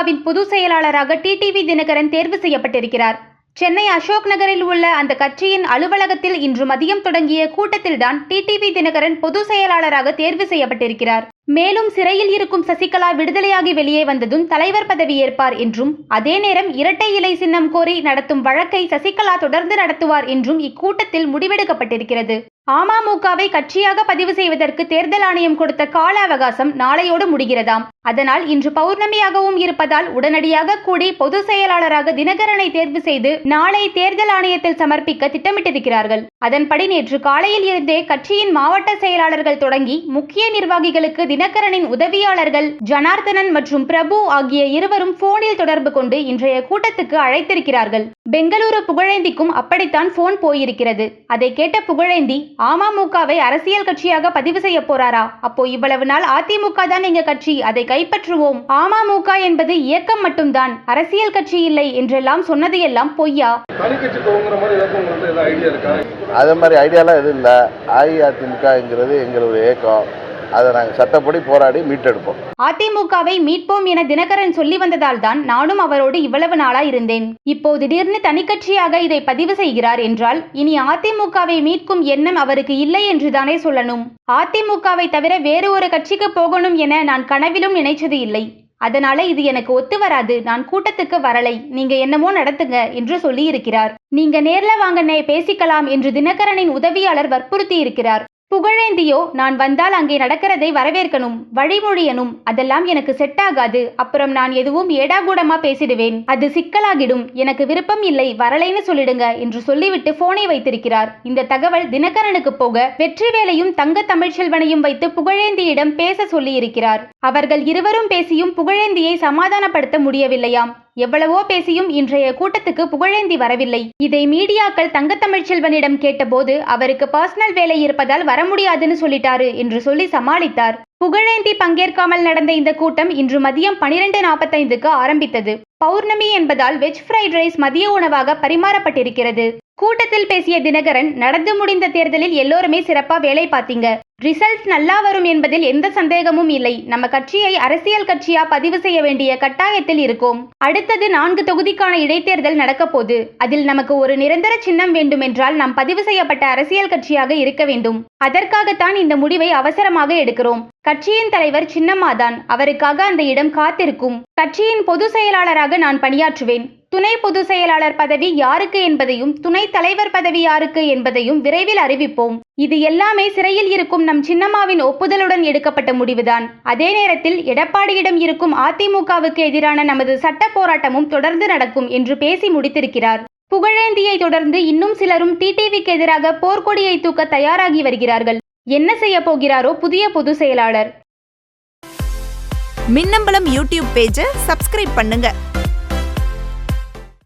திமுகவின் பொதுச் செயலாளராக டிடிவி தினகரன் தேர்வு செய்யப்பட்டிருக்கிறார். சென்னை அசோக் நகரில் உள்ள அந்த கட்சியின் அலுவலகத்தில் இன்று மதியம் தொடங்கிய கூட்டத்தில்தான் டிடிவி தினகரன் பொதுச் செயலாளராக தேர்வு செய்யப்பட்டிருக்கிறார். மேலும் சிறையில் இருக்கும் சசிகலா விடுதலையாகி வெளியே வந்ததும் தலைவர் பதவி ஏற்பார் என்றும் அதே நேரம் இரட்டை இலை சின்னம் கோரி நடத்தும் வழக்கை சசிகலா தொடர்ந்து நடத்துவார் என்றும் இக்கூட்டத்தில் முடிவெடுக்கப்பட்டிருக்கிறது. அமமுகவை கட்சியாக பதிவு செய்வதற்கு தேர்தல் ஆணையம் கொடுத்த கால அவகாசம் நாளையோடு முடிகிறதாம். அதனால் இன்று பௌர்ணமியாகவும் இருப்பதால் உடனடியாக கூடி பொது செயலாளராக தினகரனை தேர்வு செய்து நாளை தேர்தல் ஆணையத்தில் சமர்ப்பிக்க திட்டமிட்டிருக்கிறார்கள். அதன்படி நேற்று காலையில் இருந்தே கட்சியின் மாவட்ட செயலாளர்கள் தொடங்கி முக்கிய நிர்வாகிகளுக்கு தினகரனின் உதவியாளர்கள் ஜனார்தனன் மற்றும் பிரபு ஆகிய இருவரும் போனில் தொடர்பு கொண்டு இன்றைய கூட்டத்துக்கு அழைத்திருக்கிறார்கள். பெங்களூரு புகழேந்திக்கும் அப்படித்தான் போன் போயிருக்கிறது. அதை கேட்ட புகழேந்தி அமமுகவை அரசியல் கட்சியாக பதிவு செய்ய போறாரா? அப்போ இவ்வளவு நாள் அதிமுக தான் எங்க கட்சி? அதை கைப்பற்றுவோம். அமமுக என்பது இயக்கம் மட்டும்தான். அரசியல் கட்சி இல்லை என்றெல்லாம் சொன்னது எல்லாம் பொய்யா? தனி கட்சி துவங்குற மாதிரி ஏதாச்சும் உங்களுக்கு ஏதாவது ஐடியா இருக்கா? அது மாதிரி ஐடியாலாம் எதுவும் இல்லை. அஇஅதிமுகங்கிறது எங்களுடைய இயக்கம். அதை நாங்கள் சட்டப்படி போராடி மீட்டெடுப்போம். அதிமுகவை மீட்போம் என தினகரன் சொல்லி வந்ததால் தான் நானும் அவரோடு இவ்வளவு நாளா இருந்தேன். இப்போ திடீர்னு தனிக்கட்சியாக இதை பதிவு செய்கிறார் என்றால் இனி அதிமுகவை மீட்கும் எண்ணம் அவருக்கு இல்லை என்றுதானே சொல்லணும். அதிமுகவை தவிர வேறு ஒரு கட்சிக்கு போகணும் என நான் கனவிலும் நினைச்சது இல்லை. அதனால இது எனக்கு ஒத்து வராது. நான் கூட்டத்துக்கு வரலை. நீங்க என்னமோ நடத்துங்க என்று சொல்லி இருக்கிறார் நீங்க நேர்ல வாங்கனே பேசிக்கலாம் என்று தினகரனின் உதவியாளர் வற்புறுத்தி இருக்கிறார் புகழேந்தியோ நான் வந்தால் அங்கே நடக்கிறதை வரவேற்கணும் வழிமொழியனும் அதெல்லாம் எனக்கு செட் ஆகாது அப்புறம் நான் எதுவும் ஏடாகூடமா பேசிடுவேன். அது சிக்கலாகிடும் எனக்கு விருப்பம் இல்லை வரலைன்னு சொல்லிடுங்க என்று சொல்லிவிட்டு போனை வைத்திருக்கிறார். இந்த தகவல் தினகரனுக்கு போக வெற்றிவேலையும் தங்க தமிழ்ச்செல்வனையும் வைத்து புகழேந்தியிடம் பேச சொல்லியிருக்கிறார். அவர்கள் இருவரும் பேசியும் புகழேந்தியை சமாதானப்படுத்த முடியவில்லையாம். எவ்வளவோ பேசியும் இன்றைய கூட்டத்துக்கு புகழேந்தி வரவில்லை. இதை மீடியாக்கள் தங்கத்தமிழ்ச்செல்வனிடம் கேட்டபோது அவருக்கு பர்சனல் வேலை இருப்பதால் வர முடியாதுன்னு சொல்லிட்டாரு என்று சொல்லி சமாளித்தார். புகழேந்தி பங்கேற்காமல் நடந்த இந்த கூட்டம் இன்று மதியம் பனிரெண்டு நாற்பத்தைந்துக்கு ஆரம்பித்தது. பௌர்ணமி என்பதால் வெஜ் ஃப்ரைட் ரைஸ் மதிய உணவாக பரிமாறப்பட்டிருக்கிறது. கூட்டத்தில் பேசிய தினகரன் நடந்து முடிந்த தேர்தலில் எல்லோருமே சிறப்பா வேலை பார்த்தீங்க. ரிசல்ட் நல்லா வரும் என்பதில் எந்த சந்தேகமும் இல்லை. நம்ம கட்சியை அரசியல் கட்சியா பதிவு செய்ய வேண்டிய கட்டாயத்தில் இருக்கோம். அடுத்தது நான்கு தொகுதிக்கான இடைத்தேர்தல் நடக்கப்போது அதில் நமக்கு ஒரு நிரந்தர சின்னம் வேண்டுமென்றால் நாம் பதிவு செய்யப்பட்ட அரசியல் கட்சியாக இருக்க வேண்டும். அதற்காகத்தான் இந்த முடிவை அவசரமாக எடுக்கிறோம். கட்சியின் தலைவர் சின்னம்மாதான். அவருக்காக அந்த இடம் காத்திருக்கும். கட்சியின் பொது செயலாளராக நான் பணியாற்றுவேன். துணை பொதுச் செயலாளர் பதவி யாருக்கு என்பதையும் துணை தலைவர் பதவி யாருக்கு என்பதையும் விரைவில் அறிவிப்போம். இது எல்லாமே சிறையில் இருக்கும் நம் சின்னம்மாவின் ஒப்புதலுடன் எடுக்கப்பட்ட முடிவுதான். அதே நேரத்தில் எடப்பாடியிடம் இருக்கும் அதிமுகவுக்கு எதிரான நமது சட்ட போராட்டமும் தொடர்ந்து நடக்கும் என்று பேசி முடித்திருக்கிறார். புகழேந்தியை தொடர்ந்து இன்னும் சிலரும் டிடிவிக்கு எதிராக போர்க்கொடியை தூக்க தயாராகி வருகிறார்கள். என்ன செய்ய போகிறாரோ புதிய பொதுச் செயலாளர். மின்னம்பலம் யூடியூப் பேஜை சப்ஸ்கிரைப் பண்ணுங்க.